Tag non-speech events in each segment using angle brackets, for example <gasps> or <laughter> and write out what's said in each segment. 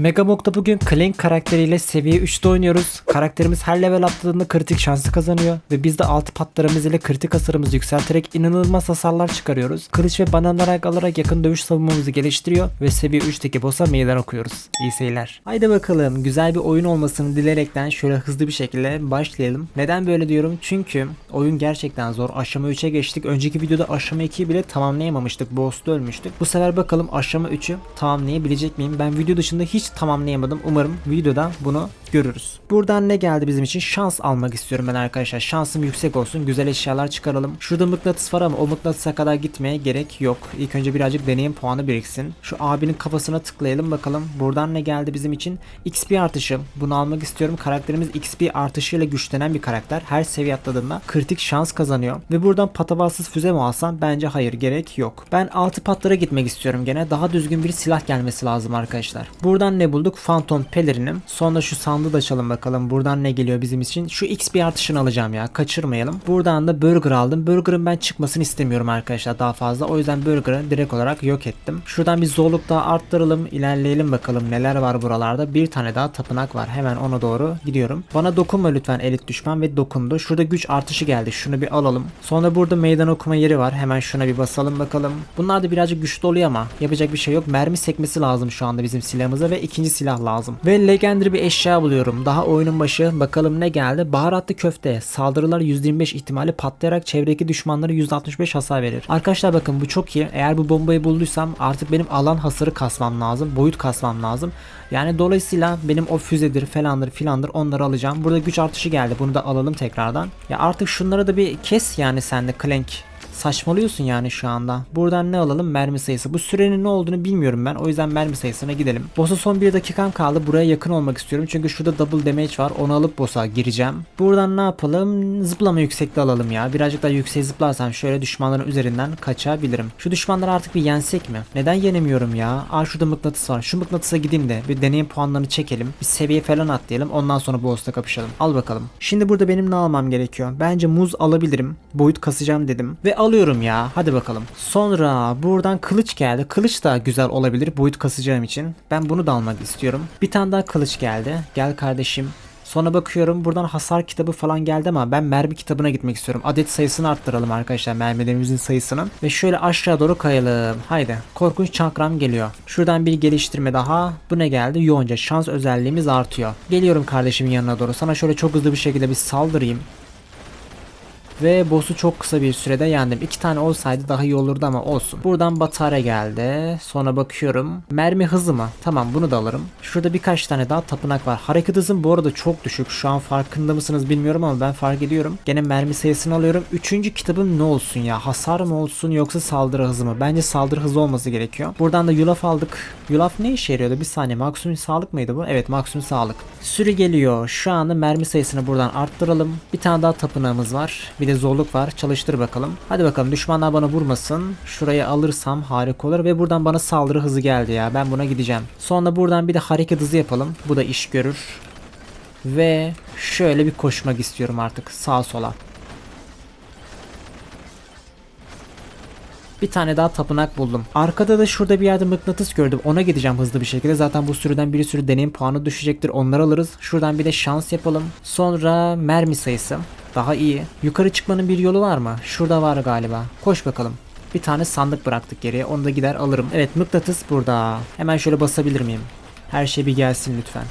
Megamog'da bugün Clank karakteriyle seviye 3'te oynuyoruz. Karakterimiz her level atladığında kritik şansı kazanıyor ve biz de altı patlarımız ile kritik hasarımızı yükselterek inanılmaz hasarlar çıkarıyoruz. Kılıç ve bananlar alarak yakın dövüş savunmamızı geliştiriyor ve seviye 3'teki boss'a meydan okuyoruz. İyi seyirler. Haydi bakalım güzel bir oyun olmasını dilerekten şöyle hızlı bir şekilde başlayalım. Neden böyle diyorum? Çünkü oyun gerçekten zor. Aşama 3'e geçtik. Önceki videoda aşama 2'yi bile tamamlayamamıştık. Boss'ta ölmüştük. Bu sefer bakalım aşama 3'ü tamamlayabilecek miyim? Ben video dışında hiç tamamlayamadım. Umarım videoda bunu görürüz. Buradan ne geldi bizim için? Şans almak istiyorum ben arkadaşlar. Şansım yüksek olsun. Güzel eşyalar çıkaralım. Şurada mıknatıs var ama o mıknatısa kadar gitmeye gerek yok. İlk önce birazcık deneyim puanı biriksin. Şu abinin kafasına tıklayalım bakalım. Buradan ne geldi bizim için? XP artışı. Bunu almak istiyorum. Karakterimiz XP artışıyla güçlenen bir karakter. Her seviye atladığında kritik şans kazanıyor. Ve buradan patavatsız füze mi alsam? Bence hayır gerek yok. Ben altı patlara gitmek istiyorum gene. Daha düzgün bir silah gelmesi lazım arkadaşlar. Buradan ne bulduk? Phantom pelerinim. Sonra şu sandığı da açalım bakalım. Buradan ne geliyor bizim için? Şu XP artışını alacağım ya. Kaçırmayalım. Buradan da burger aldım. Burger'ın ben çıkmasını istemiyorum arkadaşlar daha fazla. O yüzden burger'ı direkt olarak yok ettim. Şuradan bir zorluk daha arttıralım. ilerleyelim bakalım neler var buralarda. Bir tane daha tapınak var. Hemen ona doğru gidiyorum. Bana dokunma lütfen elit düşman ve dokundu. Şurada güç artışı geldi. Şunu bir alalım. Sonra burada meydan okuma yeri var. Hemen şuna bir basalım bakalım. Bunlar da birazcık güçlü oluyor ama yapacak bir şey yok. Mermi sekmesi lazım şu anda bizim silahımıza ve ikinci silah lazım. Ve legendary bir eşya buluyorum. Daha oyunun başı bakalım ne geldi? Baharatlı köfte. Saldırılar %25 ihtimali patlayarak çevredeki düşmanlara %65 hasar verir. Arkadaşlar bakın bu çok iyi. Eğer bu bombayı bulduysam artık benim alan hasarı kasmam lazım. Boyut kasmam lazım. Yani dolayısıyla benim o füzedir falandır filandır onları alacağım. Burada güç artışı geldi. Bunu da alalım tekrardan. Ya artık şunları da bir kes yani sen de Clank. Saçmalıyorsun yani şu anda. Buradan ne alalım? Mermi sayısı. Bu sürenin ne olduğunu bilmiyorum ben. O yüzden mermi sayısına gidelim. Boss'a son bir dakikam kaldı. Buraya yakın olmak istiyorum. Çünkü şurada double damage var. Onu alıp boss'a gireceğim. Buradan ne yapalım? Zıplama yüksekte alalım ya. Birazcık daha yükseğe zıplarsam şöyle düşmanların üzerinden kaçabilirim. Şu düşmanları artık bir yensek mi? Neden yenemiyorum ya? Aa şurada mıknatıs var. Şu mıknatısa gideyim de bir deneyim puanlarını çekelim. Bir seviye falan atlayalım. Ondan sonra boss'la kapışalım. Al bakalım. Şimdi burada benim ne almam gerekiyor? Bence muz alabilirim. Boyut kasacağım dedim. Ve alıyorum ya. Hadi bakalım. Sonra buradan kılıç geldi. Kılıç da güzel olabilir boyut kasacağım için. Ben bunu da almak istiyorum. Bir tane daha kılıç geldi. Gel kardeşim. Sonra bakıyorum buradan hasar kitabı falan geldi ama ben mermi kitabına gitmek istiyorum. Adet sayısını arttıralım arkadaşlar mermilerimizin sayısını. Ve şöyle aşağı doğru kayalım. Haydi. Korkunç çakram geliyor. Şuradan bir geliştirme daha. Bu ne geldi? Yoğunca şans özelliğimiz artıyor. Geliyorum kardeşimin yanına doğru. Sana şöyle çok hızlı bir şekilde bir saldırayım. Ve boss'u çok kısa bir sürede yendim. İki tane olsaydı daha iyi olurdu ama olsun. Buradan batarya geldi. Sonra bakıyorum. Mermi hızı mı? Tamam bunu da alırım. Şurada birkaç tane daha tapınak var. Hareket hızım bu arada çok düşük. Şu an farkında mısınız bilmiyorum ama ben fark ediyorum. Gene mermi sayısını alıyorum. Üçüncü kitabım ne olsun ya? Hasar mı olsun yoksa saldırı hızı mı? Bence saldırı hızı olması gerekiyor. Buradan da yulaf aldık. Yulaf ne işe yarıyordu? Bir saniye. Maksimum sağlık mıydı bu? Evet maksimum sağlık. Sürü geliyor. Şu anda mermi sayısını buradan arttıralım. Bir tane daha tapınağımız var. Bir de zorluk var. Çalıştır bakalım. Hadi bakalım düşmanlar bana vurmasın. Şurayı alırsam harika olur ve buradan bana saldırı hızı geldi ya. Ben buna gideceğim. Sonra buradan bir de hareket hızı yapalım. Bu da iş görür. Ve şöyle bir koşmak istiyorum artık sağa sola. Bir tane daha tapınak buldum. Arkada da şurada bir yerde mıknatıs gördüm. Ona gideceğim hızlı bir şekilde. Zaten bu sürüden bir sürü deneyim puanı düşecektir. Onları alırız. Şuradan bir de şans yapalım. Sonra mermi sayısı. Daha iyi. Yukarı çıkmanın bir yolu var mı? Şurada var galiba. Koş bakalım. Bir tane sandık bıraktık geriye. Onu da gider alırım. Evet mıknatıs burada. Hemen şöyle basabilir miyim? Her şey bir gelsin lütfen.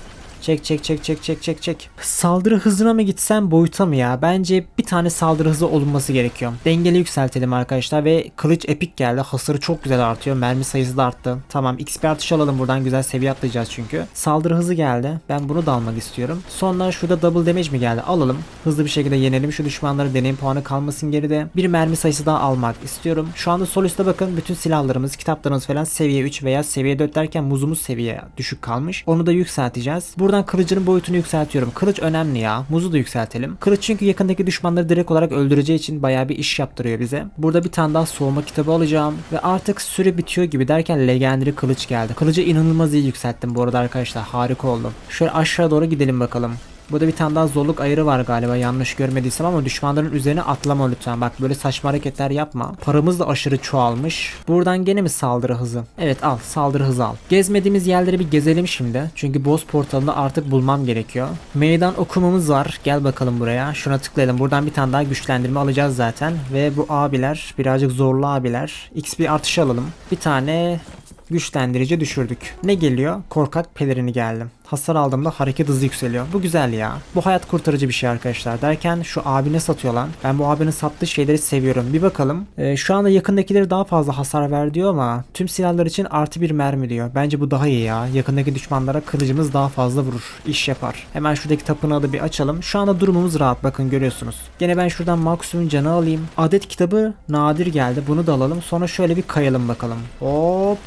Çek çek çek çek çek çek çek. Saldırı hızına mı gitsem boyuta mı ya? Bence bir tane saldırı hızı olunması gerekiyor. Dengeli yükseltelim arkadaşlar ve kılıç epik geldi. Hasarı çok güzel artıyor. Mermi sayısı da arttı. Tamam XP artış alalım buradan güzel seviye atlayacağız çünkü. Saldırı hızı geldi. Ben bunu da almak istiyorum. Sonra şurada double damage mi geldi? Alalım. Hızlı bir şekilde yenelim şu düşmanları deneyim puanı kalmasın geride. Bir mermi sayısı daha almak istiyorum. Şu anda sol üstte bakın bütün silahlarımız, kitaplarımız falan seviye 3 veya seviye 4 derken muzumuz seviye düşük kalmış. Onu da yükselteceğiz. Buradan kılıcının boyutunu yükseltiyorum. Kılıç önemli ya. Muzu da yükseltelim. Kılıç çünkü yakındaki düşmanları direkt olarak öldüreceği için bayağı bir iş yaptırıyor bize. Burada bir tane daha soğuma kitabı alacağım. Ve artık süre bitiyor gibi derken legendary kılıç geldi. Kılıcı inanılmaz iyi yükselttim bu arada arkadaşlar. Harika oldu. Şöyle aşağı doğru gidelim bakalım. Burada bir tane daha zorluk ayırı var galiba yanlış görmediysem ama düşmanların üzerine atlama lütfen. Bak böyle saçma hareketler yapma. Paramız da aşırı çoğalmış. Buradan gene mi saldırı hızı? Evet al saldırı hızı al. Gezmediğimiz yerleri bir gezelim şimdi. Çünkü boss portalını artık bulmam gerekiyor. Meydan okumamız var. Gel bakalım buraya. Şuna tıklayalım. Buradan bir tane daha güçlendirme alacağız zaten. Ve bu abiler birazcık zorlu abiler. XP artışı alalım. Bir tane güçlendirici düşürdük. Ne geliyor? Korkak pelerini geldi. Hasar aldığımda hareket hızı yükseliyor. Bu güzel ya. Bu hayat kurtarıcı bir şey arkadaşlar. Derken şu abine satıyor lan. Ben bu abinin sattığı şeyleri seviyorum. Bir bakalım. Ee, şu anda yakındakileri daha fazla hasar ver diyor ama tüm silahlar için artı bir mermi diyor. Bence bu daha iyi ya. Yakındaki düşmanlara kılıcımız daha fazla vurur. İş yapar. Hemen şuradaki tapınağı da bir açalım. Şu anda durumumuz rahat. Bakın görüyorsunuz. Gene ben şuradan maksimum canı alayım. Adet kitabı nadir geldi. Bunu da alalım. Sonra şöyle bir kayalım bakalım. Hop.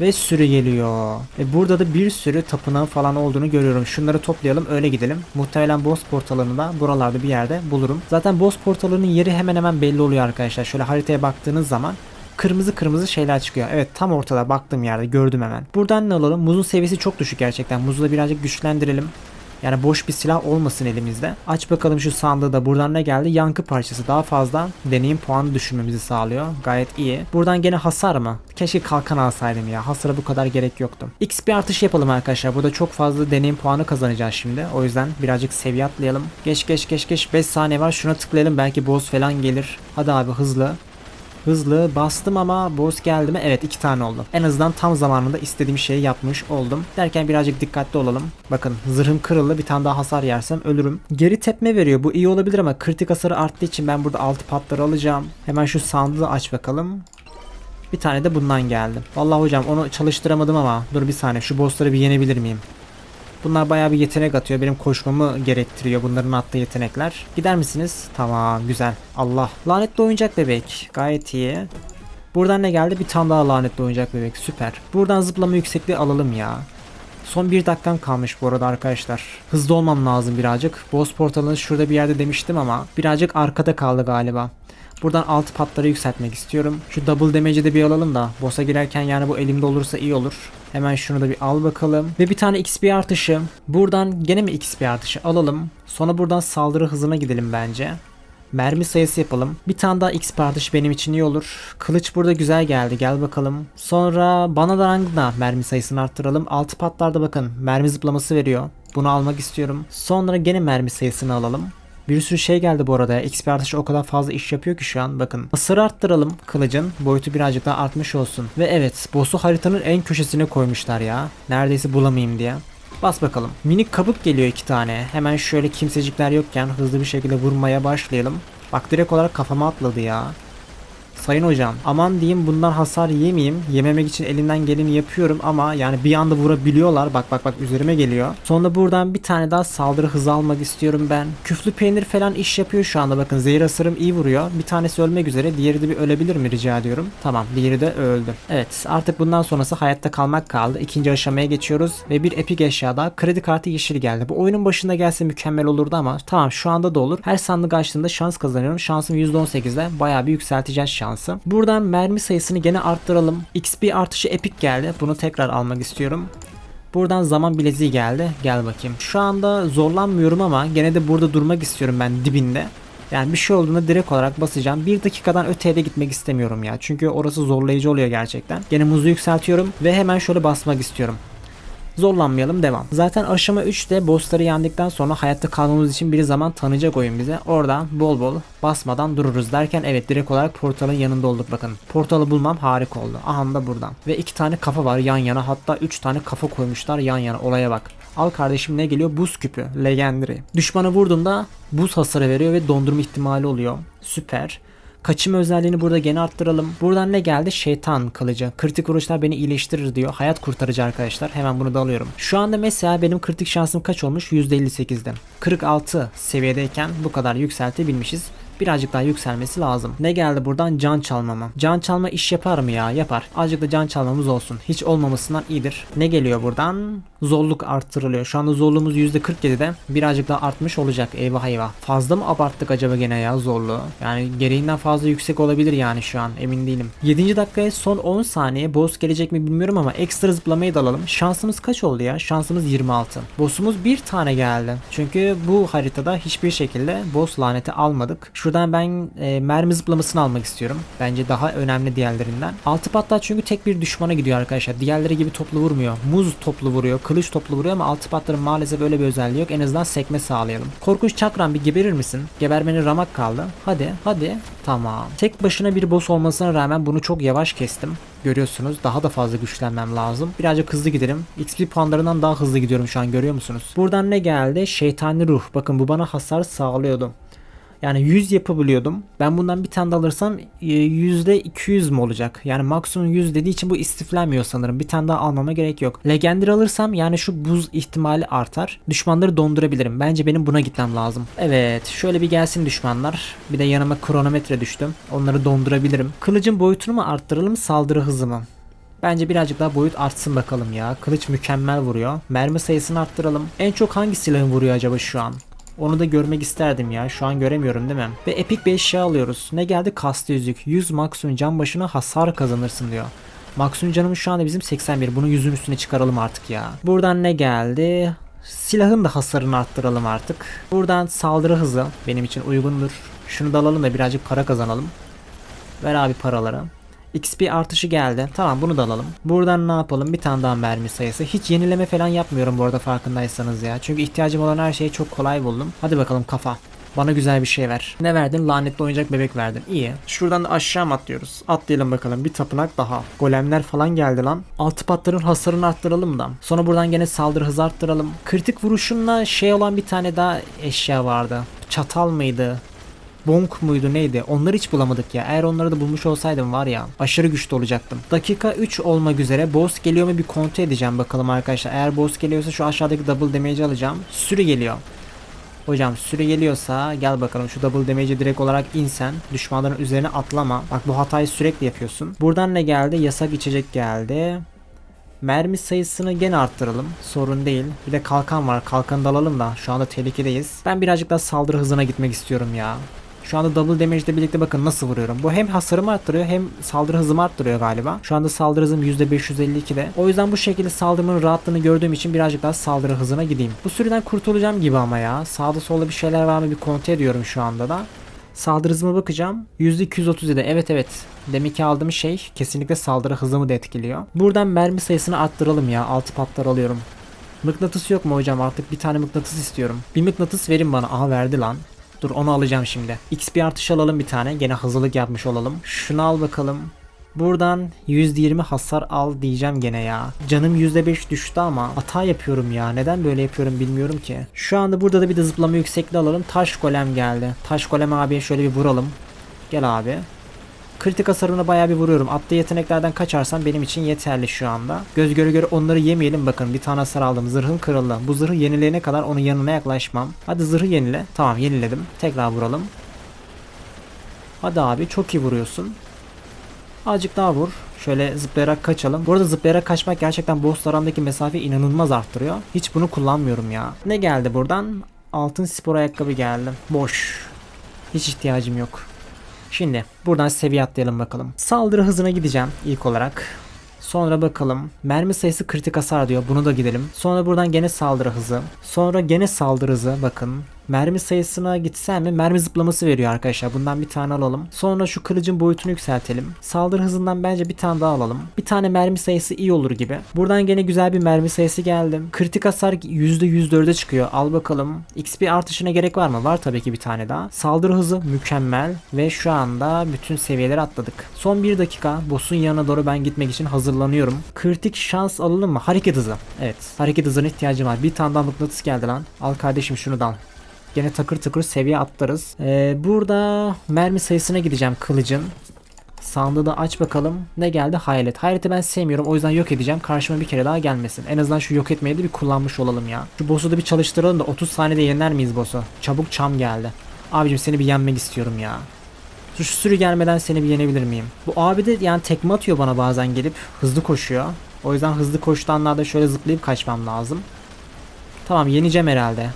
Ve sürü geliyor. Ve burada da bir sürü tapınağı falan olduğunu görüyorum. Şunları toplayalım öyle gidelim. Muhtemelen boss portalını da buralarda bir yerde bulurum. Zaten boss portalının yeri hemen hemen belli oluyor arkadaşlar. Şöyle haritaya baktığınız zaman kırmızı kırmızı şeyler çıkıyor. Evet tam ortada baktığım yerde gördüm hemen. Buradan ne alalım? Muzun seviyesi çok düşük gerçekten. Muzu da birazcık güçlendirelim. Yani boş bir silah olmasın elimizde. Aç bakalım şu sandığı da buradan ne geldi? Yankı parçası daha fazla deneyim puanı düşürmemizi sağlıyor. Gayet iyi. Buradan gene hasar mı? Keşke kalkan alsaydım ya. Hasara bu kadar gerek yoktu. XP artış yapalım arkadaşlar. Burada çok fazla deneyim puanı kazanacağız şimdi. O yüzden birazcık seviye atlayalım. Geç geç geç geç. 5 saniye var. Şuna tıklayalım. Belki boss falan gelir. Hadi abi hızlı. Hızlı bastım ama boss geldi mi? Evet iki tane oldu. En azından tam zamanında istediğim şeyi yapmış oldum. Derken birazcık dikkatli olalım. Bakın zırhım kırıldı bir tane daha hasar yersem ölürüm. Geri tepme veriyor bu iyi olabilir ama kritik hasarı arttığı için ben burada altı patları alacağım. Hemen şu sandığı aç bakalım. Bir tane de bundan geldi. Vallahi hocam onu çalıştıramadım ama dur bir saniye şu bossları bir yenebilir miyim? Bunlar bayağı bir yetenek atıyor. Benim koşmamı gerektiriyor bunların attığı yetenekler. Gider misiniz? Tamam güzel. Allah. Lanetli oyuncak bebek. Gayet iyi. Buradan ne geldi? Bir tane daha lanetli oyuncak bebek. Süper. Buradan zıplama yüksekliği alalım ya. Son bir dakikam kalmış bu arada arkadaşlar. Hızlı olmam lazım birazcık. Boss portalını şurada bir yerde demiştim ama birazcık arkada kaldı galiba. Buradan altı patları yükseltmek istiyorum. Şu double damage'i de bir alalım da boss'a girerken yani bu elimde olursa iyi olur. Hemen şunu da bir al bakalım. Ve bir tane XP artışı. Buradan gene mi XP artışı alalım. Sonra buradan saldırı hızına gidelim bence. Mermi sayısı yapalım. Bir tane daha XP artışı benim için iyi olur. Kılıç burada güzel geldi. Gel bakalım. Sonra bana da rangda mermi sayısını arttıralım. Altı patlarda bakın mermi zıplaması veriyor. Bunu almak istiyorum. Sonra gene mermi sayısını alalım. Bir sürü şey geldi bu arada ya. XP artışı o kadar fazla iş yapıyor ki şu an. Bakın. Hasarı arttıralım kılıcın. Boyutu birazcık daha artmış olsun. Ve evet boss'u haritanın en köşesine koymuşlar ya. Neredeyse bulamayayım diye. Bas bakalım. Minik kabuk geliyor iki tane. Hemen şöyle kimsecikler yokken hızlı bir şekilde vurmaya başlayalım. Bak direkt olarak kafama atladı ya. Sayın hocam aman diyeyim bundan hasar yemeyeyim. Yememek için elimden geleni yapıyorum ama yani bir anda vurabiliyorlar. Bak bak bak üzerime geliyor. Sonra buradan bir tane daha saldırı hızı almak istiyorum ben. Küflü peynir falan iş yapıyor şu anda bakın. Zehir asırım iyi vuruyor. Bir tanesi ölmek üzere. Diğeri de bir ölebilir mi rica ediyorum. Tamam diğeri de öldü. Evet artık bundan sonrası hayatta kalmak kaldı. İkinci aşamaya geçiyoruz. Ve bir epik eşyada kredi kartı yeşil geldi. Bu oyunun başında gelse mükemmel olurdu ama tamam şu anda da olur. Her sandık açtığımda şans kazanıyorum. Şansım %18'de bayağı bir yükselteceğiz şansı. Buradan mermi sayısını gene arttıralım. XP artışı epik geldi. Bunu tekrar almak istiyorum. Buradan zaman bileziği geldi. Gel bakayım. Şu anda zorlanmıyorum ama gene de burada durmak istiyorum ben dibinde. Yani bir şey olduğunda direkt olarak basacağım. Bir dakikadan öteye de gitmek istemiyorum ya. Çünkü orası zorlayıcı oluyor gerçekten. Gene muzu yükseltiyorum ve hemen şöyle basmak istiyorum. Zorlanmayalım devam. Zaten aşama 3'te bossları yendikten sonra hayatta kalmamız için bir zaman tanıyacak oyun bize. Oradan bol bol basmadan dururuz derken evet direkt olarak portalın yanında olduk bakın. Portalı bulmam harika oldu. Aha da buradan. Ve iki tane kafa var yan yana hatta 3 tane kafa koymuşlar yan yana olaya bak. Al kardeşim ne geliyor? Buz küpü. Legendary. Düşmanı vurduğunda buz hasarı veriyor ve dondurma ihtimali oluyor. Süper. Kaçım özelliğini burada gene arttıralım. Buradan ne geldi? Şeytan kılıcı. Kritik vuruşlar beni iyileştirir diyor. Hayat kurtarıcı arkadaşlar. Hemen bunu da alıyorum. Şu anda mesela benim kritik şansım kaç olmuş? %58'de. 46 seviyedeyken bu kadar yükseltebilmişiz. Birazcık daha yükselmesi lazım. Ne geldi buradan? Can çalmama. Can çalma iş yapar mı ya? Yapar. Azıcık da can çalmamız olsun. Hiç olmamasından iyidir. Ne geliyor buradan? Zorluk arttırılıyor. Şu anda zorluğumuz %47'de. Birazcık daha artmış olacak. Eyvah eyvah. Fazla mı abarttık acaba gene ya zorluğu? Yani gereğinden fazla yüksek olabilir yani şu an. Emin değilim. 7. dakikaya son 10 saniye. Boss gelecek mi bilmiyorum ama ekstra zıplamayı da alalım. Şansımız kaç oldu ya? Şansımız 26. Boss'umuz bir tane geldi. Çünkü bu haritada hiçbir şekilde boss laneti almadık. Şuradan ben e, mermi zıplamasını almak istiyorum. Bence daha önemli diğerlerinden. Altı patlar çünkü tek bir düşmana gidiyor arkadaşlar. Diğerleri gibi toplu vurmuyor. Muz toplu vuruyor. Kılıç toplu vuruyor ama altı patların maalesef öyle bir özelliği yok. En azından sekme sağlayalım. Korkunç çakran bir geberir misin? Gebermenin ramak kaldı. Hadi hadi. Tamam. Tek başına bir boss olmasına rağmen bunu çok yavaş kestim. Görüyorsunuz daha da fazla güçlenmem lazım. Birazcık hızlı gidelim. XP puanlarından daha hızlı gidiyorum şu an görüyor musunuz? Buradan ne geldi? Şeytani ruh. Bakın bu bana hasar sağlıyordu. Yani 100 yapabiliyordum. Ben bundan bir tane de alırsam e, %200 mü olacak? Yani maksimum 100 dediği için bu istiflenmiyor sanırım. Bir tane daha almama gerek yok. Legendir alırsam yani şu buz ihtimali artar. Düşmanları dondurabilirim. Bence benim buna gitmem lazım. Evet şöyle bir gelsin düşmanlar. Bir de yanıma kronometre düştüm. Onları dondurabilirim. Kılıcın boyutunu mu arttıralım saldırı hızı mı? Bence birazcık daha boyut artsın bakalım ya. Kılıç mükemmel vuruyor. Mermi sayısını arttıralım. En çok hangi silahın vuruyor acaba şu an? Onu da görmek isterdim ya. Şu an göremiyorum değil mi? Ve epik bir eşya alıyoruz. Ne geldi? Kastı yüzük. 100 maksimum can başına hasar kazanırsın diyor. Maksimum canımız şu anda bizim 81. Bunu yüzün üstüne çıkaralım artık ya. Buradan ne geldi? Silahın da hasarını arttıralım artık. Buradan saldırı hızı benim için uygundur. Şunu da alalım da birazcık para kazanalım. Ver abi paraları. XP artışı geldi. Tamam bunu da alalım. Buradan ne yapalım? Bir tane daha mermi sayısı. Hiç yenileme falan yapmıyorum bu arada farkındaysanız ya. Çünkü ihtiyacım olan her şeyi çok kolay buldum. Hadi bakalım kafa. Bana güzel bir şey ver. Ne verdin? Lanetli oyuncak bebek verdin. İyi. Şuradan da aşağı mı atlıyoruz? Atlayalım bakalım. Bir tapınak daha. Golemler falan geldi lan. Altı patların hasarını arttıralım da. Sonra buradan gene saldırı hızı arttıralım. Kritik vuruşunla şey olan bir tane daha eşya vardı. Çatal mıydı? Bonk muydu neydi? Onları hiç bulamadık ya. Eğer onları da bulmuş olsaydım var ya aşırı güçlü olacaktım. Dakika 3 olmak üzere boss geliyor mu bir kontrol edeceğim bakalım arkadaşlar. Eğer boss geliyorsa şu aşağıdaki double damage alacağım. Sürü geliyor. Hocam süre geliyorsa gel bakalım şu double damage'e direkt olarak insen. Düşmanların üzerine atlama. Bak bu hatayı sürekli yapıyorsun. Buradan ne geldi? Yasak içecek geldi. Mermi sayısını gene arttıralım. Sorun değil. Bir de kalkan var. Kalkanı da alalım da. Şu anda tehlikedeyiz. Ben birazcık daha saldırı hızına gitmek istiyorum ya. Şu anda double damage ile birlikte bakın nasıl vuruyorum. Bu hem hasarımı arttırıyor hem saldırı hızımı arttırıyor galiba. Şu anda saldırı hızım %552'de. O yüzden bu şekilde saldırımın rahatlığını gördüğüm için birazcık daha saldırı hızına gideyim. Bu süreden kurtulacağım gibi ama ya. Sağda solda bir şeyler var mı bir kontrol ediyorum şu anda da. Saldırı hızıma bakacağım. %237. Evet evet. Demek ki aldığım şey kesinlikle saldırı hızımı da etkiliyor. Buradan mermi sayısını arttıralım ya. 6 patlar alıyorum. Mıknatıs yok mu hocam? Artık bir tane mıknatıs istiyorum. Bir mıknatıs verin bana. Aha verdi lan. Dur onu alacağım şimdi. XP artış alalım bir tane. Gene hızlılık yapmış olalım. Şunu al bakalım. Buradan %20 hasar al diyeceğim gene ya. Canım %5 düştü ama hata yapıyorum ya. Neden böyle yapıyorum bilmiyorum ki. Şu anda burada da bir de zıplama yüksekliği alalım. Taş golem geldi. Taş golem abiye şöyle bir vuralım. Gel abi. Kritik hasarına bayağı bir vuruyorum. Attığı yeteneklerden kaçarsam benim için yeterli şu anda. Göz göre göre onları yemeyelim. Bakın bir tane hasar aldım. Zırhım kırıldı. Bu zırhı yenileyene kadar onun yanına yaklaşmam. Hadi zırhı yenile. Tamam yeniledim. Tekrar vuralım. Hadi abi çok iyi vuruyorsun. Azıcık daha vur. Şöyle zıplayarak kaçalım. Bu arada zıplayarak kaçmak gerçekten boss arandaki mesafeyi inanılmaz arttırıyor. Hiç bunu kullanmıyorum ya. Ne geldi buradan? Altın spor ayakkabı geldi. Boş. Hiç ihtiyacım yok. Şimdi buradan seviye atlayalım bakalım. Saldırı hızına gideceğim ilk olarak. Sonra bakalım. Mermi sayısı kritik hasar diyor. Bunu da gidelim. Sonra buradan gene saldırı hızı. Sonra gene saldırı hızı. Bakın. Mermi sayısına gitsem mi? Mermi zıplaması veriyor arkadaşlar. Bundan bir tane alalım. Sonra şu kılıcın boyutunu yükseltelim. Saldırı hızından bence bir tane daha alalım. Bir tane mermi sayısı iyi olur gibi. Buradan gene güzel bir mermi sayısı geldi. Kritik hasar %104'e çıkıyor. Al bakalım. XP artışına gerek var mı? Var tabii ki bir tane daha. Saldırı hızı mükemmel. Ve şu anda bütün seviyeleri atladık. Son bir dakika. Boss'un yanına doğru ben gitmek için hazırlanıyorum. Kritik şans alalım mı? Hareket hızı. Evet. Hareket hızına ihtiyacım var. Bir tane daha mıknatıs geldi lan. Al kardeşim şunu da al. Gene takır takır seviye atlarız. Ee, burada mermi sayısına gideceğim kılıcın. Sandığı da aç bakalım. Ne geldi? Hayalet. Hayaleti ben sevmiyorum. O yüzden yok edeceğim. Karşıma bir kere daha gelmesin. En azından şu yok etmeyi de bir kullanmış olalım ya. Şu boss'u da bir çalıştıralım da 30 saniyede yener miyiz boss'u? Çabuk çam geldi. Abicim seni bir yenmek istiyorum ya. Şu sürü gelmeden seni bir yenebilir miyim? Bu abi de yani tekme atıyor bana bazen gelip hızlı koşuyor. O yüzden hızlı koştuğu anlarda şöyle zıplayıp kaçmam lazım. Tamam yeneceğim herhalde.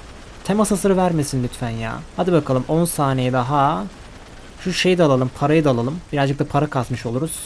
Temas hasarı vermesin lütfen ya. Hadi bakalım 10 saniye daha. Şu şeyi de alalım parayı da alalım. Birazcık da para kasmış oluruz.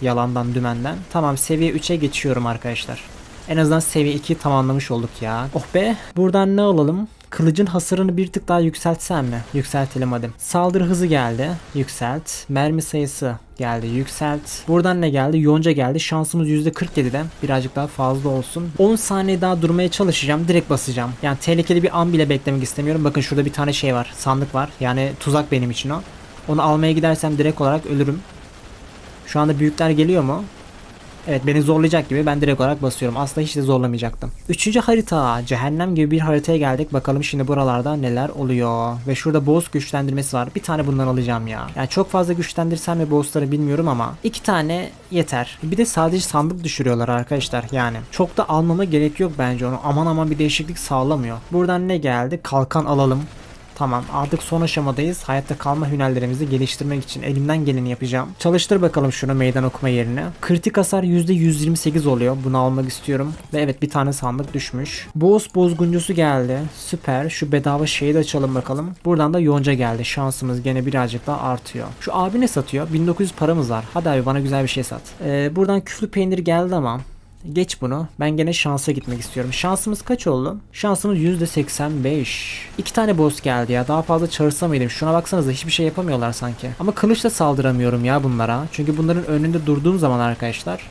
Yalandan dümenden. Tamam seviye 3'e geçiyorum arkadaşlar. En azından seviye 2'yi tamamlamış olduk ya. Oh be. Buradan ne alalım? Kılıcın hasarını bir tık daha yükseltsem mi? Yükseltelim hadi. Saldırı hızı geldi. Yükselt. Mermi sayısı geldi. Yükselt. Buradan ne geldi? Yonca geldi. Şansımız %47'den birazcık daha fazla olsun. 10 saniye daha durmaya çalışacağım. Direkt basacağım. Yani tehlikeli bir an bile beklemek istemiyorum. Bakın şurada bir tane şey var. Sandık var. Yani tuzak benim için o. Onu almaya gidersem direkt olarak ölürüm. Şu anda büyükler geliyor mu? Evet beni zorlayacak gibi ben direkt olarak basıyorum. Aslında hiç de zorlamayacaktım. Üçüncü harita. Cehennem gibi bir haritaya geldik. Bakalım şimdi buralarda neler oluyor. Ve şurada boss güçlendirmesi var. Bir tane bundan alacağım ya. Yani çok fazla güçlendirsem mi bossları bilmiyorum ama iki tane yeter. Bir de sadece sandık düşürüyorlar arkadaşlar yani. Çok da almama gerek yok bence onu. Aman aman bir değişiklik sağlamıyor. Buradan ne geldi? Kalkan alalım. Tamam artık son aşamadayız. Hayatta kalma hünerlerimizi geliştirmek için elimden geleni yapacağım. Çalıştır bakalım şunu meydan okuma yerine. Kritik hasar %128 oluyor. Bunu almak istiyorum. Ve evet bir tane sandık düşmüş. Boğuz bozguncusu geldi. Süper. Şu bedava şeyi de açalım bakalım. Buradan da yonca geldi. Şansımız gene birazcık daha artıyor. Şu abi ne satıyor? 1900 paramız var. Hadi abi bana güzel bir şey sat. Ee, buradan küflü peynir geldi ama Geç bunu. Ben gene şansa gitmek istiyorum. Şansımız kaç oldu? Şansımız %85. İki tane boss geldi ya. Daha fazla çağırsa mıydım? Şuna baksanıza hiçbir şey yapamıyorlar sanki. Ama kılıçla saldıramıyorum ya bunlara. Çünkü bunların önünde durduğum zaman arkadaşlar.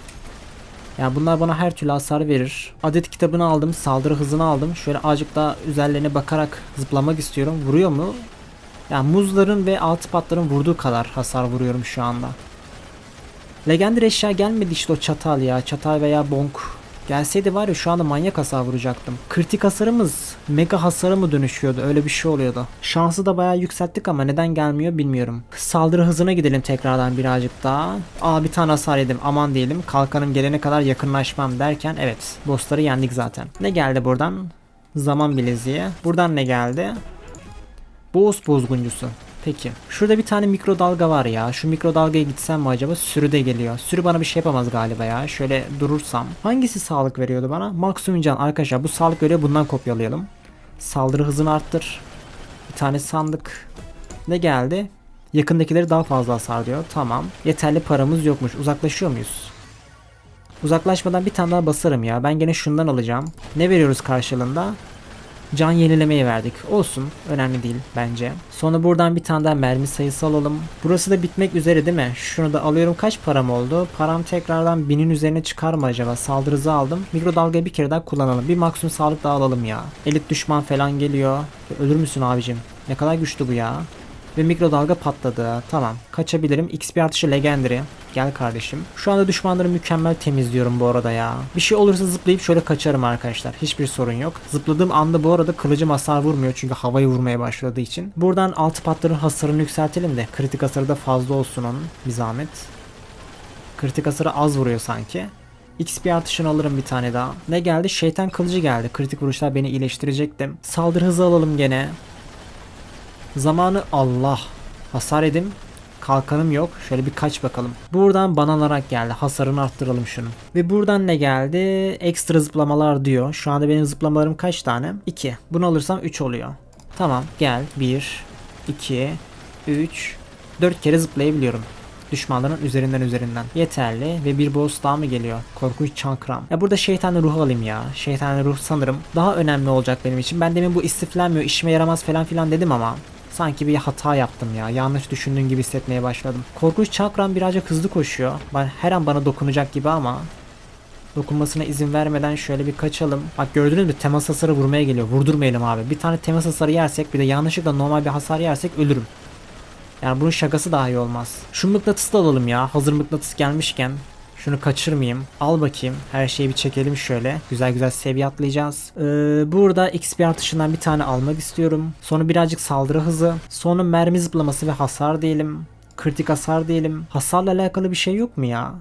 Yani bunlar bana her türlü hasar verir. Adet kitabını aldım. Saldırı hızını aldım. Şöyle azıcık daha üzerlerine bakarak zıplamak istiyorum. Vuruyor mu? Yani muzların ve altı patların vurduğu kadar hasar vuruyorum şu anda. Legendary eşya gelmedi işte o çatal ya. Çatal veya bonk. Gelseydi var ya şu anda manyak hasar vuracaktım. Kritik hasarımız mega hasara mı dönüşüyordu? Öyle bir şey oluyordu. Şansı da bayağı yükselttik ama neden gelmiyor bilmiyorum. Saldırı hızına gidelim tekrardan birazcık daha. Aa bir tane hasar yedim aman diyelim. Kalkanım gelene kadar yakınlaşmam derken evet bossları yendik zaten. Ne geldi buradan? Zaman bileziği. Buradan ne geldi? Boğuz bozguncusu. Peki. Şurada bir tane mikrodalga var ya. Şu mikrodalgaya gitsem mi acaba? Sürü de geliyor. Sürü bana bir şey yapamaz galiba ya. Şöyle durursam. Hangisi sağlık veriyordu bana? Maksimum can. Arkadaşlar bu sağlık veriyor. Bundan kopyalayalım. Saldırı hızını arttır. Bir tane sandık. Ne geldi? Yakındakileri daha fazla hasar diyor. Tamam. Yeterli paramız yokmuş. Uzaklaşıyor muyuz? Uzaklaşmadan bir tane daha basarım ya. Ben gene şundan alacağım. Ne veriyoruz karşılığında? Can yenilemeyi verdik. Olsun. Önemli değil bence. Sonra buradan bir tane daha mermi sayısı alalım. Burası da bitmek üzere değil mi? Şunu da alıyorum. Kaç param oldu? Param tekrardan binin üzerine çıkar mı acaba? Saldırı hızı aldım. Mikrodalgayı bir kere daha kullanalım. Bir maksimum sağlık daha alalım ya. Elit düşman falan geliyor. Ölür müsün abicim? Ne kadar güçlü bu ya. Ve mikrodalga patladı. Tamam. Kaçabilirim. XP artışı legendary. Gel kardeşim. Şu anda düşmanları mükemmel temizliyorum bu arada ya. Bir şey olursa zıplayıp şöyle kaçarım arkadaşlar. Hiçbir sorun yok. Zıpladığım anda bu arada kılıcım hasar vurmuyor. Çünkü havayı vurmaya başladığı için. Buradan altı patların hasarını yükseltelim de. Kritik hasarı da fazla olsun onun. Bir zahmet. Kritik hasarı az vuruyor sanki. XP artışını alırım bir tane daha. Ne geldi? Şeytan kılıcı geldi. Kritik vuruşlar beni iyileştirecektim. Saldırı hızı alalım gene. Zamanı Allah. Hasar edim. Kalkanım yok. Şöyle bir kaç bakalım. Buradan bananarak geldi. Hasarını arttıralım şunun. Ve buradan ne geldi? Ekstra zıplamalar diyor. Şu anda benim zıplamalarım kaç tane? 2. Bunu alırsam 3 oluyor. Tamam gel. 1, 2, 3, 4 kere zıplayabiliyorum. Düşmanların üzerinden üzerinden. Yeterli ve bir boss daha mı geliyor? Korkunç çankram. Ya burada şeytanlı ruh alayım ya. Şeytanlı ruh sanırım daha önemli olacak benim için. Ben demin bu istiflenmiyor, işime yaramaz falan filan dedim ama Sanki bir hata yaptım ya. Yanlış düşündüğüm gibi hissetmeye başladım. Korkunç çakram birazcık hızlı koşuyor. Ben her an bana dokunacak gibi ama dokunmasına izin vermeden şöyle bir kaçalım. Bak gördünüz mü temas hasarı vurmaya geliyor. Vurdurmayalım abi. Bir tane temas hasarı yersek bir de yanlışlıkla normal bir hasar yersek ölürüm. Yani bunun şakası daha iyi olmaz. Şu mıknatısı da alalım ya. Hazır mıknatıs gelmişken. Şunu kaçırmayayım. Al bakayım. Her şeyi bir çekelim şöyle. Güzel güzel seviye atlayacağız. Ee, burada XP artışından bir tane almak istiyorum. Sonra birazcık saldırı hızı. Sonra mermi zıplaması ve hasar diyelim. Kritik hasar diyelim. Hasarla alakalı bir şey yok mu ya?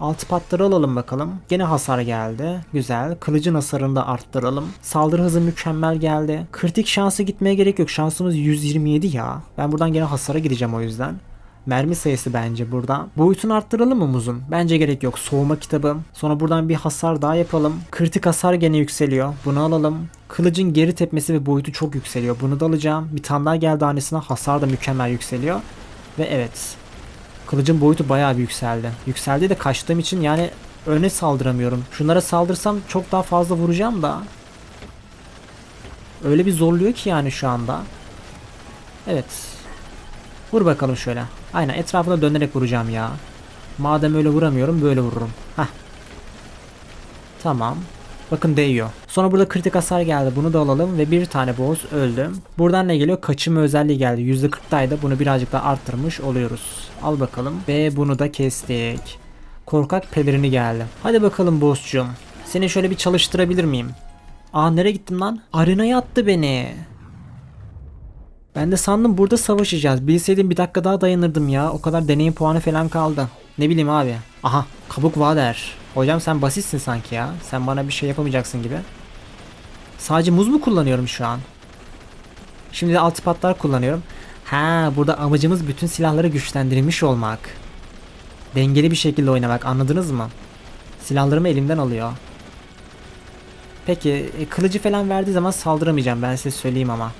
Altı patları alalım bakalım. Gene hasar geldi. Güzel. Kılıcın hasarını da arttıralım. Saldırı hızı mükemmel geldi. Kritik şansı gitmeye gerek yok. Şansımız 127 ya. Ben buradan gene hasara gideceğim o yüzden. Mermi sayısı bence burada. Boyutunu arttıralım mı muzun? Bence gerek yok. Soğuma kitabı. Sonra buradan bir hasar daha yapalım. Kritik hasar gene yükseliyor. Bunu alalım. Kılıcın geri tepmesi ve boyutu çok yükseliyor. Bunu da alacağım. Bir tane daha geldi hanesine. Hasar da mükemmel yükseliyor. Ve evet. Kılıcın boyutu bayağı bir yükseldi. Yükseldi de kaçtığım için yani öne saldıramıyorum. Şunlara saldırsam çok daha fazla vuracağım da. Öyle bir zorluyor ki yani şu anda. Evet. Vur bakalım şöyle. Aynen etrafına dönerek vuracağım ya. Madem öyle vuramıyorum böyle vururum. Hah. Tamam. Bakın değiyor. Sonra burada kritik hasar geldi. Bunu da alalım ve bir tane boss öldü. Buradan ne geliyor? Kaçınma özelliği geldi. %40'taydı. Bunu birazcık daha arttırmış oluyoruz. Al bakalım. Ve bunu da kestik. Korkak pelerini geldi. Hadi bakalım boss'cum. Seni şöyle bir çalıştırabilir miyim? Aa nereye gittim lan? Arenaya attı beni. Ben de sandım burada savaşacağız. Bilseydim bir dakika daha dayanırdım ya. O kadar deneyim puanı falan kaldı. Ne bileyim abi. Aha kabuk vader. Hocam sen basitsin sanki ya. Sen bana bir şey yapamayacaksın gibi. Sadece muz mu kullanıyorum şu an? Şimdi de altı patlar kullanıyorum. Ha burada amacımız bütün silahları güçlendirilmiş olmak. Dengeli bir şekilde oynamak anladınız mı? Silahlarımı elimden alıyor. Peki e, kılıcı falan verdiği zaman saldıramayacağım ben size söyleyeyim ama.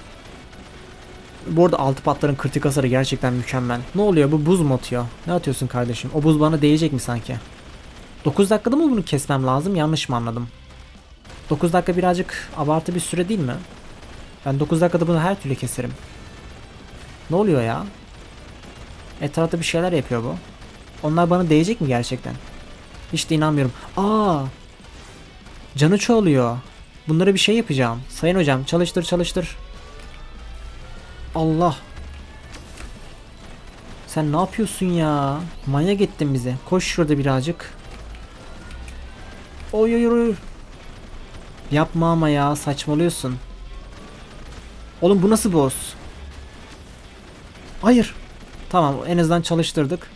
Bu arada altı patların kritik hasarı gerçekten mükemmel. Ne oluyor bu buz mu atıyor? Ne atıyorsun kardeşim? O buz bana değecek mi sanki? 9 dakikada mı bunu kesmem lazım? Yanlış mı anladım? 9 dakika birazcık abartı bir süre değil mi? Ben 9 dakikada bunu her türlü keserim. Ne oluyor ya? Etrafta bir şeyler yapıyor bu. Onlar bana değecek mi gerçekten? Hiç de inanmıyorum. Aa! Canı çoğalıyor. Bunlara bir şey yapacağım. Sayın hocam çalıştır çalıştır. Allah. Sen ne yapıyorsun ya? Manyak ettin bizi. Koş şurada birazcık. Oy oy oy. Yapma ama ya saçmalıyorsun. Oğlum bu nasıl boss? Hayır. Tamam en azından çalıştırdık.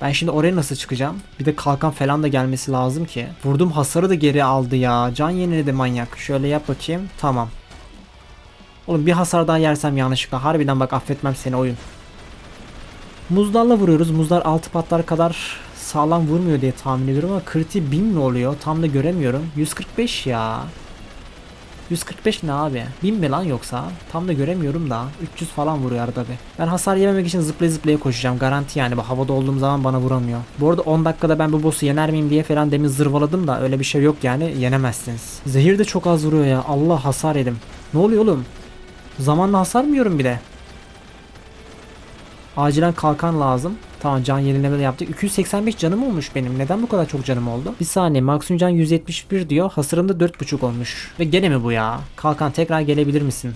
Ben şimdi oraya nasıl çıkacağım? Bir de kalkan falan da gelmesi lazım ki. Vurdum hasarı da geri aldı ya. Can yeniledi manyak. Şöyle yap bakayım. Tamam. Oğlum bir hasar daha yersem yanlışlıkla. Harbiden bak affetmem seni oyun. Muzlarla vuruyoruz. Muzlar altı patlar kadar sağlam vurmuyor diye tahmin ediyorum ama kriti 1000 mi oluyor? Tam da göremiyorum. 145 ya. 145 ne abi? 1000 mi lan yoksa? Tam da göremiyorum da. 300 falan vuruyor arada bir. Ben hasar yememek için zıplaya zıplaya koşacağım. Garanti yani. Bu havada olduğum zaman bana vuramıyor. Bu arada 10 dakikada ben bu boss'u yener miyim diye falan demin zırvaladım da öyle bir şey yok yani. Yenemezsiniz. Zehir de çok az vuruyor ya. Allah hasar yedim. Ne oluyor oğlum? Zamanla hasar mı yiyorum bir de? Acilen kalkan lazım. Tamam can yenileme de yaptık. 285 canım olmuş benim. Neden bu kadar çok canım oldu? Bir saniye maksimum can 171 diyor. Hasarım da 4.5 olmuş. Ve gene mi bu ya? Kalkan tekrar gelebilir misin?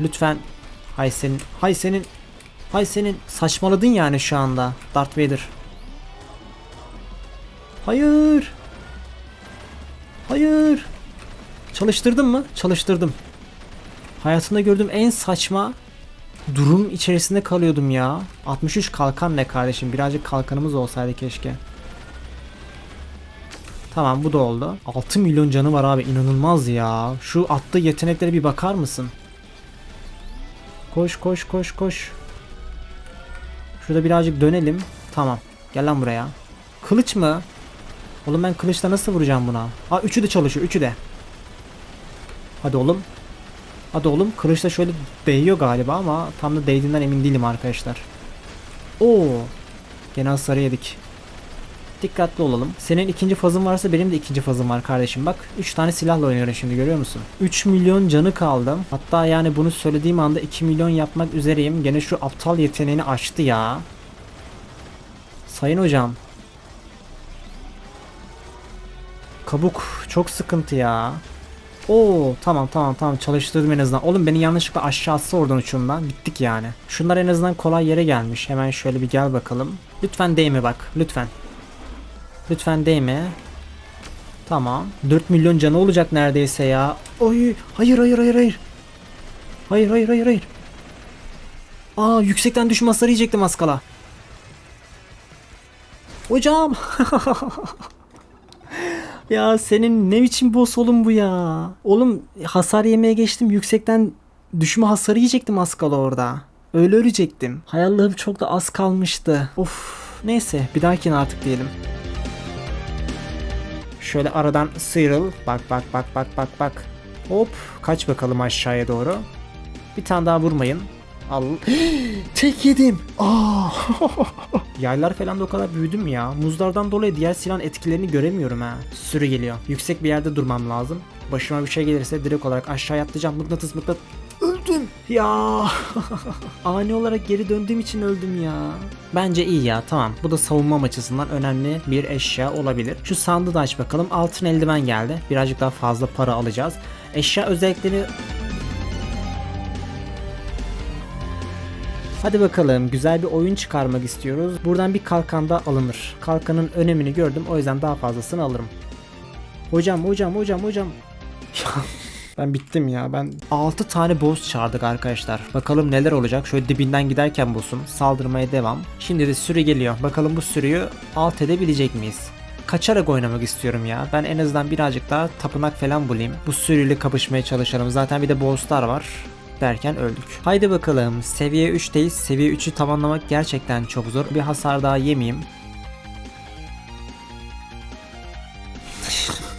Lütfen. Hay senin. Hay senin. Hay senin. Saçmaladın yani şu anda. Darth Vader. Hayır. Hayır. Çalıştırdın mı? Çalıştırdım. Hayatımda gördüğüm en saçma durum içerisinde kalıyordum ya. 63 kalkan ne kardeşim? Birazcık kalkanımız olsaydı keşke. Tamam bu da oldu. 6 milyon canı var abi inanılmaz ya. Şu attığı yeteneklere bir bakar mısın? Koş koş koş koş. Şurada birazcık dönelim. Tamam. Gel lan buraya. Kılıç mı? Oğlum ben kılıçla nasıl vuracağım buna? Aa üçü de çalışıyor. Üçü de. Hadi oğlum. Hadi oğlum kılıçla şöyle değiyor galiba ama tam da değdiğinden emin değilim arkadaşlar. Oo. Gene hasarı yedik. Dikkatli olalım. Senin ikinci fazın varsa benim de ikinci fazım var kardeşim. Bak 3 tane silahla oynuyorum şimdi görüyor musun? 3 milyon canı kaldı. Hatta yani bunu söylediğim anda 2 milyon yapmak üzereyim. Gene şu aptal yeteneğini açtı ya. Sayın hocam. Kabuk çok sıkıntı ya. Oo tamam tamam tamam çalıştırdım en azından. Oğlum beni yanlışlıkla aşağısı oradan uçumdan. Bittik yani. Şunlar en azından kolay yere gelmiş. Hemen şöyle bir gel bakalım. Lütfen değme bak. Lütfen. Lütfen değme. Tamam. 4 milyon canı olacak neredeyse ya. Oy hayır hayır hayır hayır. Hayır hayır hayır hayır. Aa yüksekten düşme hasarı yiyecektim az kala. Hocam. <laughs> ya senin ne biçim boss oğlum bu ya? Oğlum hasar yemeye geçtim. Yüksekten düşme hasarı yiyecektim az kala orada. Öyle ölecektim. Hayallığım çok da az kalmıştı. Of. Neyse bir dahakine artık diyelim. Şöyle aradan sıyrıl. Bak bak bak bak bak bak. Hop kaç bakalım aşağıya doğru. Bir tane daha vurmayın. Al. <gasps> Tek yedim. Aa. <laughs> Yaylar falan da o kadar büyüdüm ya. Muzlardan dolayı diğer silahın etkilerini göremiyorum ha. Sürü geliyor. Yüksek bir yerde durmam lazım. Başıma bir şey gelirse direkt olarak aşağı atlayacağım. Mıknatıs mıknatıs. Öldüm. Ya. <laughs> Ani olarak geri döndüğüm için öldüm ya. Bence iyi ya tamam. Bu da savunmam açısından önemli bir eşya olabilir. Şu sandığı da aç bakalım. Altın eldiven geldi. Birazcık daha fazla para alacağız. Eşya özellikleri Hadi bakalım güzel bir oyun çıkarmak istiyoruz. Buradan bir kalkan da alınır. Kalkanın önemini gördüm o yüzden daha fazlasını alırım. Hocam hocam hocam hocam. <laughs> Ben bittim ya ben 6 tane boss çağırdık arkadaşlar. Bakalım neler olacak. Şöyle dibinden giderken boss'un saldırmaya devam. Şimdi de sürü geliyor. Bakalım bu sürüyü alt edebilecek miyiz? Kaçarak oynamak istiyorum ya. Ben en azından birazcık daha tapınak falan bulayım. Bu sürüyle kapışmaya çalışalım. Zaten bir de bosslar var derken öldük. Haydi bakalım seviye 3'teyiz. Seviye 3'ü tamamlamak gerçekten çok zor. Bir hasar daha yemeyeyim. <laughs>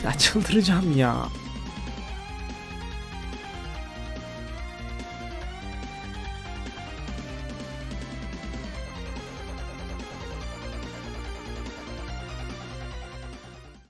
ya çıldıracağım ya.